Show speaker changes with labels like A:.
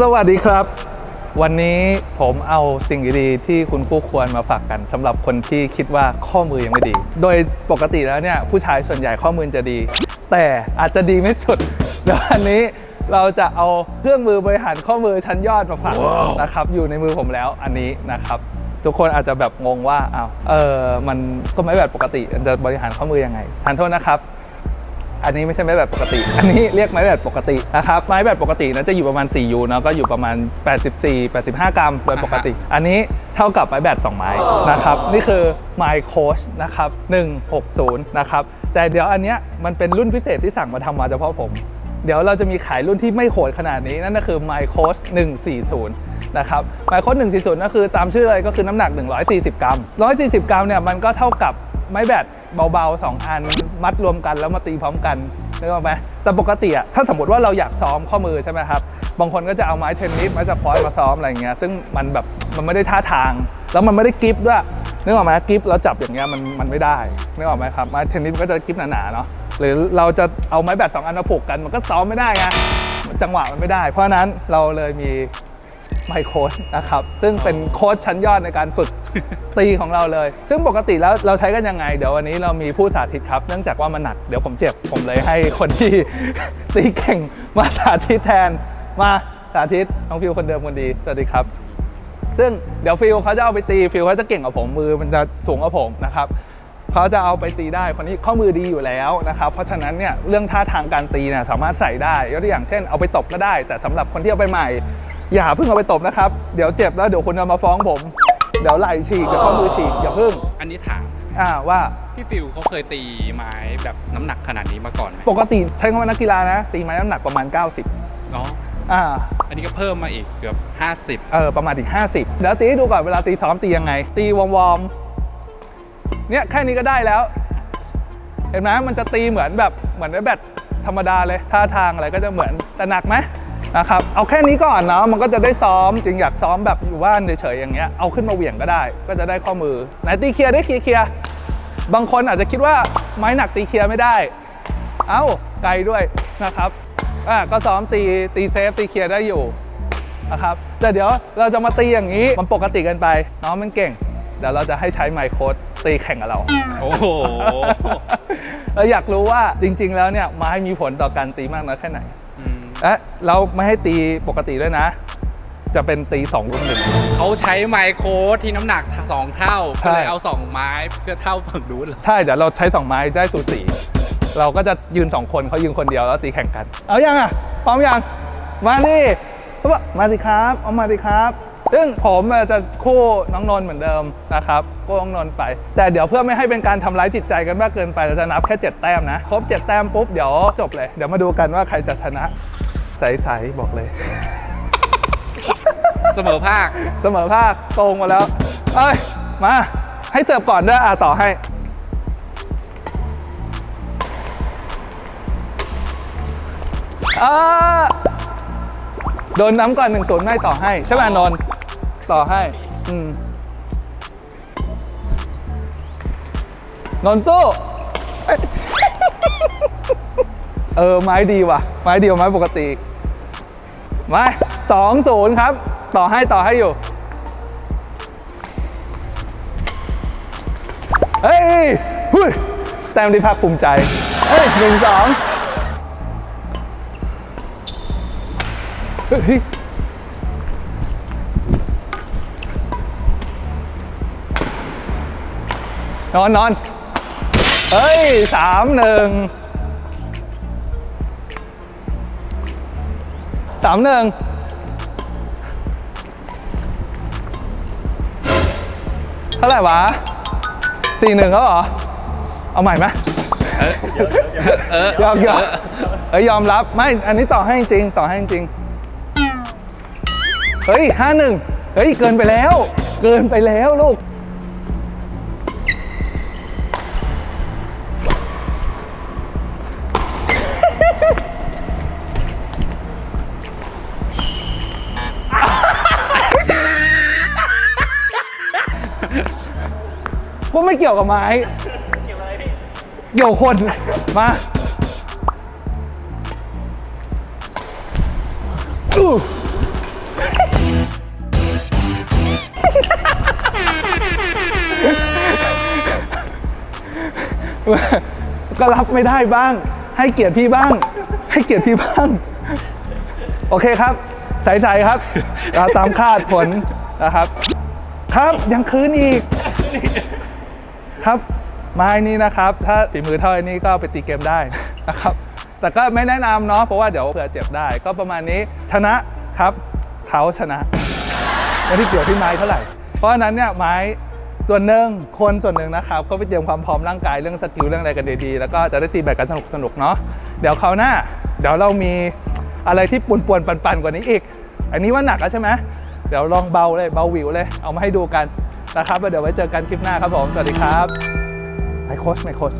A: สวัสดีครับ วันนี้ผมเอาสิ่งดีๆที่คุณคู่ควรมาฝากกันสำหรับคนที่คิดว่าข้อมือยังไม่ดี โดยปกติแล้วเนี่ยผู้ชายส่วนใหญ่ข้อมือจะดี แต่อาจจะดีไม่สุดแล้ววันนี้เราจะเอาเครื่องมือบริหารข้อมือชั้นยอดมาฝากนะครับ อยู่ในมือผมแล้วอันนี้นะครับ ทุกคนอาจจะแบบงงว่าอ้าวเออมันก็ไม่แบบปกติมันจะบริหารข้อมือยังไงทานโทษนะครับ อันนี้ไม่ใช่ไม้แบตปกติ อันนี้เรียกไม้แบตปกตินะครับ ไม้แบตปกตินะจะอยู่ประมาณ4ยูเนาะก็อยู่ประมาณ 84 85 กรัมโดยปกติ อันนี้เท่ากับไม้แบต2ไม้นะครับ นี่คือ My Coach นะครับ 160 นะครับ แต่เดี๋ยวอันเนี้ยมันเป็นรุ่นพิเศษที่สั่งมาทำมาเฉพาะผมเดี๋ยวเราจะมีขายรุ่นที่ไม่โหดขนาดนี้นั่นก็คือ My Coach 140 นะครับ My Coach 140 ก็คือตามชื่อเลยก็คือน้ำหนัก 140 กรัม 140 กรัมเนี่ยมันก็เท่ากับ ไม้แบตเบาๆ 2 อัน มัดรวมกันแล้วมาตีพร้อมกันนึกออกไหมแต่ปกติอะถ้าสมมติว่าเราอยากซ้อมข้อมือใช่ไหมครับ บางคนก็จะเอาไม้เทนนิสไม้สควอตมาซ้อมอะไรอย่างเงี้ยซึ่งมันแบบมันไม่ได้ท่าทาง แล้วมันไม่ได้กริปด้วยนึกออกไหมกริปแล้วจับอย่างเงี้ยมันมันไม่ได้นึกออกไหมครับไม้เทนนิสก็จะกริปหนาๆเนาะหรือเราจะเอาไม้แบตสองอันมาผูกกัน มันก็ซ้อมไม่ได้ไงจังหวะมันไม่ได้ เพราะนั้นเราเลยมี ไมโค้ชนะครับ ซึ่งเป็นโค้ชชั้นยอดในการฝึกตีของเราเลย ซึ่งปกติแล้วเราใช้กันยังไง เดี๋ยววันนี้เรามีผู้สาธิตครับ เนื่องจากว่ามันหนัก เดี๋ยวผมเจ็บ ผมเลยให้คนที่ตีเก่งมาสาธิตแทน มาสาธิต น้องฟิวคนเดิมคนดี สวัสดีครับ ซึ่งเดี๋ยวฟิลเขาจะเอาไปตีฟิลเขาจะเก่งกว่าผม มือมันจะสูงกว่าผมนะครับเขาจะเอาไปตีได้คนนี้ข้อมือดีอยู่แล้วนะครับ เพราะฉะนั้นเนี่ยเรื่องท่าทางการตีเนี่ยสามารถใส่ได้ยกตัวอย่างเช่นเอาไปตบก็ได้ แต่สำหรับคนที่เอาไปใหม่ อย่าเพิ่งเอาไปตบนะครับ เดี๋ยวเจ็บแล้วเดี๋ยวคุณจะมาฟ้องผม เดี๋ยวไหล่ฉีกเดี๋ยวข้อมือฉีกอย่าเพิ่ง
B: อันนี้ถาม
A: อ่าว่า
B: พี่ฟิวเขาเคยตีไม้แบบน้ำหนักขนาดนี้มาก่อนไหม
A: ปกติใช้คำว่านักกีฬานะ ตีไม้น้ำหนักประมาณ 90
B: เนาะ
A: อ่า
B: อันนี้ก็เพิ่มมาอีกเกือบ 50
A: เออประมาณอีก 50 เดี๋ยวตีให้ดูก่อนเวลาตีซ้อมตียังไง ตีวอร์มๆเนี่ยแค่นี้ก็ได้แล้ว เห็นไหมมันจะตีเหมือนแบบเหมือนไอ้แบตธรรมดาเลยท่าทางอะไรก็จะเหมือนแต่หนักไหม นะครับเอาแค่นี้ก่อนเนาะมันก็จะได้ซ้อมจริงอยากซ้อมแบบอยู่บ้านเฉยๆอย่างเงี้ยเอาขึ้นมาเหวี่ยงก็ได้ ก็จะได้ข้อมือไหนตีเคลียร์ได้เคลียร์เคลียร์บางคนอาจจะคิดว่าไม้หนักตีเคลียร์ไม่ได้ เอ้าไกลด้วยนะครับอะก็ซ้อมตีตีเซฟตีเคลียร์ได้อยู่นะครับแต่เดี๋ยวเราจะมาตีอย่างนี้มันปกติเกันไปน้องมันเก่งเดี๋ยวเราจะให้ใช้ไมค์โค้ดตีแข่งกับเรา
B: โอ้โห
A: เราอยากรู้ว่าจริง ๆ แล้วเนี่ยไม้มีผลต่อการตีมากน้อยแค่ไหน
B: อืม
A: และเราไม่ให้ตีปกติด้วยนะ จะเป็นตี2รุ่นหนึ่ง
B: เขาใช้ไมโครที่น้ำหนัก 2 เท่า
A: ใช่
B: ก็เลยเอา 2 ไม้เพื่อเท่าฝั่งนู้นเหรอ
A: ใช่เดี๋ยวเราใช้2ไม้ได้สูสีเราก็จะยืน2คนเขายืนคนเดียวแล้วตีแข่งกัน เอายังอะพร้อมยังมาดิเขาบอกมาสิครับเอามาสิครับ ซึ่งผมอะจะคู่น้องนนท์เหมือนเดิมนะครับคู่น้องนนท์ไป แต่เดี๋ยวเพื่อไม่ให้เป็นการทำร้ายจิตใจกันมากเกินไปเราจะนับแค่ 7 แต้มนะ ครบ 7 แต้มปุ๊บเดี๋ยวจบเลย เดี๋ยวมาดูกันว่าใครจะชนะใสๆบอกเลย
B: เสมอภาค
A: เสมอภาคตรงมาแล้ว เอ้ย มา ให้เสิร์ฟก่อนด้วยอะต่อให้อ่าโดนน้ำก่อนหนึ่งศูนย์ไม่ต่อให้ ใช่ไหมนนท์ต่อให้ อืมนนท์สู้เอ้ย เออ ไม้ดีว่ะ ไม้ดีกว่าไม้ปกติอีก มาสองศูนย์ครับ ต่อให้ต่อให้อยู่ เฮ้ยหุยแต้มที่ภาคภูมิใจ เฮ้ยหนึ่งสองเฮ้ยนอนนอนเฮ้ยสามหนึ่ง สามหนึ่งเท่าไหร่วะสี่หนึ่งแล้วเหรอ เอาใหม่ไหม
B: เออเออย
A: อมยอมเอ้ยยอมรับ ไม่ อันนี้ต่อให้จริง ต่อให้จริง เฮ้ยห้าหนึ่งเฮ้ย เกินไปแล้ว เกินไปแล้วลูก ก็ไม่เกี่ยวกับไม้ เกี่ยวอะไรพี่เกี่ยวคน มาก็รับไม่ได้บ้าง ให้เกียรติพี่บ้าง ให้เกียรติพี่บ้าง โอเคครับ ใส่ใจครับตามคาดผลนะครับ ครับยังคืนอีก ครับไม้นี้นะครับ ถ้าฝีมือเท่าไอนี้ก็ไปตีเกมได้นะครับ แต่ก็ไม่แนะนำเนาะเพราะว่าเดี๋ยวเผื่อเจ็บได้ ก็ประมาณนี้ชนะครับเขาชนะไม่ได้เกี่ยวที่ไม้เท่าไหร่ เพราะฉะนั้นเนี่ยไม้ส่วนหนึ่งคนส่วนหนึ่งนะครับ ก็ไปเตรียมความพร้อมร่างกายเรื่องสกิลเรื่องอะไรกันดีๆ แล้วก็จะได้ตีแบดกันสนุกสนุกเนาะเดี๋ยวคราวหน้า เดี๋ยวเรามีอะไรที่ปวนๆปันๆกว่านี้อีก อันนี้ว่าหนักแล้วใช่ไหมเดี๋ยวลองเบาเลยเบาวิวเลยเอามาให้ดูกัน นะครับแล้วเดี๋ยวไว้เจอกันคลิปหน้าครับผม สวัสดีครับไมโคชไมโคช